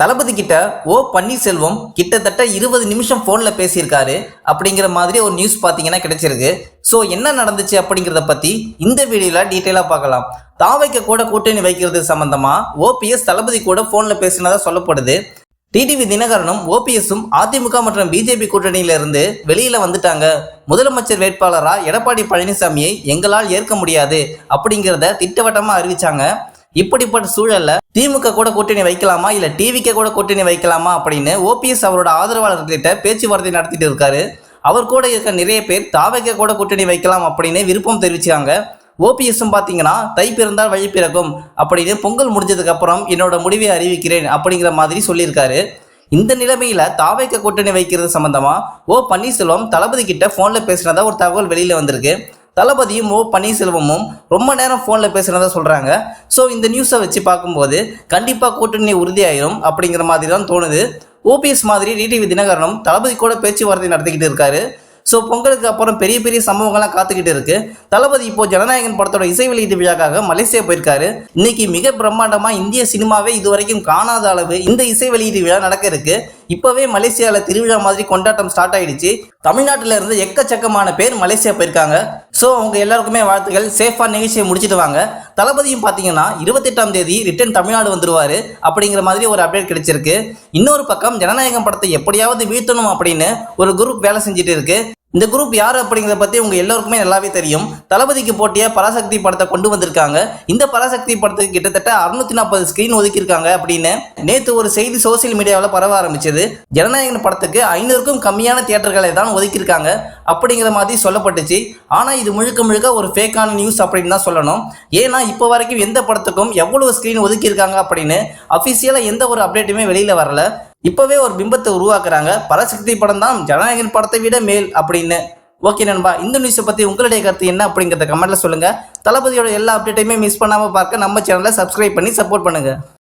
தளபதி கிட்ட ஓ பன்னீர்செல்வம் கிட்டத்தட்ட இருபது நிமிஷம் ஃபோனில் பேசியிருக்காரு அப்படிங்கிற மாதிரி ஒரு நியூஸ் பார்த்தீங்கன்னா கிடைச்சிருக்கு. ஸோ என்ன நடந்துச்சு அப்படிங்கிறத பற்றி இந்த வீடியோவில் டீட்டெயிலாக பார்க்கலாம். தாவைக்க கூட கூட்டணி வைக்கிறது சம்பந்தமாக ஓபிஎஸ் தளபதி கூட ஃபோனில் பேசினதாக சொல்லப்படுது. டிடிவி தினகரனும் ஓபிஎஸும் அதிமுக மற்றும் பிஜேபி கூட்டணியிலிருந்து வெளியில வந்துட்டாங்க. முதலமைச்சர் வேட்பாளராக எடப்பாடி பழனிசாமியை எங்களால் ஏற்க முடியாது அப்படிங்கிறத திட்டவட்டமாக அறிவிச்சாங்க. இப்படிப்பட்ட சூழல்ல திமுக கூட கூட்டணி வைக்கலாமா? இல்ல டிவிக்கு கூட கூட்டணி வைக்கலாமா? அப்படின்னு ஓபிஎஸ் அவரோட ஆதரவாளர்கிட்ட பேச்சுவார்த்தை நடத்திட்டு இருக்காரு. அவர் கூட இருக்க நிறைய பேர் தாவைக்க கூட கூட்டணி வைக்கலாம் அப்படின்னு விருப்பம் தெரிவிச்சாங்க ஓபிஎஸும் பார்த்தீங்கன்னா தை பிறந்தால் வழி பிறக்கும் அப்படின்னு பொங்கல் முடிஞ்சதுக்கு அப்புறம் என்னோட முடிவை அறிவிக்கிறேன் அப்படிங்கிற மாதிரி சொல்லியிருக்காரு. இந்த நிலைமையில தாவைக்க கூட்டணி வைக்கிறது சம்பந்தமா ஓ பன்னீர்செல்வம் தளபதி கிட்ட போன்ல பேசினதா ஒரு தகவல் வெளியில வந்திருக்கு. தளபதியும் ஓ பன்னீர்செல்வமும் ரொம்ப நேரம் ஃபோனில் பேசுனதாக சொல்கிறாங்க ஸோ இந்த நியூஸை வச்சு பார்க்கும்போது கண்டிப்பாக கூட்டணி உறுதியாயிரும் அப்படிங்கிற மாதிரி தான் தோணுது. ஓபிஎஸ் மாதிரி டிடிவி தினகரனும் தளபதி கூட பேச்சுவார்த்தை நடத்திக்கிட்டு இருக்காரு. ஸோ பொங்கலுக்கு அப்புறம் பெரிய பெரிய சம்பவங்கள்லாம் காத்துக்கிட்டு இருக்கு. தளபதி இப்போ ஜனநாயகன் படத்தோட இசை வெளியீட்டு விழாக்காக மலேசியா போயிருக்காரு. இன்னைக்கு மிக பிரம்மாண்டமா இந்திய சினிமாவே இதுவரைக்கும் காணாத அளவு இந்த இசை வெளியீட்டு விழா நடக்க இருக்கு. இப்போவே மலேசியாவில் திருவிழா மாதிரி கொண்டாட்டம் ஸ்டார்ட் ஆயிடுச்சு. தமிழ்நாட்டில் இருந்து எக்கச்சக்கமான பேர் மலேசியா போயிருக்காங்க. ஸோ அவங்க எல்லாருக்குமே வாழ்த்துக்கள். சேஃபாக நிகழ்ச்சியை முடிச்சிட்டு வாங்க. தளபதியும் பார்த்தீங்கன்னா இருபத்தெட்டாம் தேதி ரிட்டர்ன் தமிழ்நாடு வந்துருவாரு அப்படிங்கிற மாதிரி ஒரு அப்டேட் கிடைச்சிருக்கு. இன்னொரு பக்கம் ஜனநாயகம் படத்தை எப்படியாவது வீழ்த்தணும் அப்படின்னு ஒரு குரூப் வேலை செஞ்சுட்டு இருக்கு. இந்த குரூப் யார் அப்படிங்கிறத பற்றி உங்கள் எல்லாருக்குமே நல்லாவே தெரியும். தளபதிக்கு போட்டிய பராசக்தி படத்தை கொண்டு வந்திருக்காங்க. இந்த பராசக்தி படத்துக்கு கிட்டத்தட்ட அறுநூத்தி நாற்பது ஸ்க்ரீன் ஒதுக்கியிருக்காங்க அப்படின்னு நேற்று ஒரு செய்தி சோசியல் மீடியாவில் பரவ ஆரம்பிச்சது. ஜனநாயகன் படத்துக்கு ஐநூறுக்கும் கம்மியான தியேட்டர்களை தான் ஒதுக்கியிருக்காங்க அப்படிங்கிற மாதிரி சொல்லப்பட்டுச்சு. ஆனால் இது முழுக்க முழுக்க ஒரு ஃபேக்கான நியூஸ் அப்படின்னு தான் சொல்லணும். ஏன்னா இப்போ வரைக்கும் எந்த படத்துக்கும் எவ்வளவு ஸ்க்ரீன் ஒதுக்கியிருக்காங்க அப்படின்னு அஃபிஷியலாக எந்த ஒரு அப்டேட்டுமே வெளியில் வரல. இப்போவே ஒரு பிம்பத்தை உருவாக்குறாங்க. பரசக்தி படம் தான் ஜனநாயகன் படத்தை விட மேல் அப்படின்னு. ஓகே நண்பா இந்த நியூஸை பற்றி உங்களுடைய கருத்து என்ன அப்படிங்கிறத கமெண்ட்டில் சொல்லுங்கள் தளபதியோட எல்லா அப்டேட்டையுமே மிஸ் பண்ணாமல் பார்க்க நம்ம சேனலை சப்ஸ்கிரைப் பண்ணி சப்போர்ட் பண்ணுங்கள்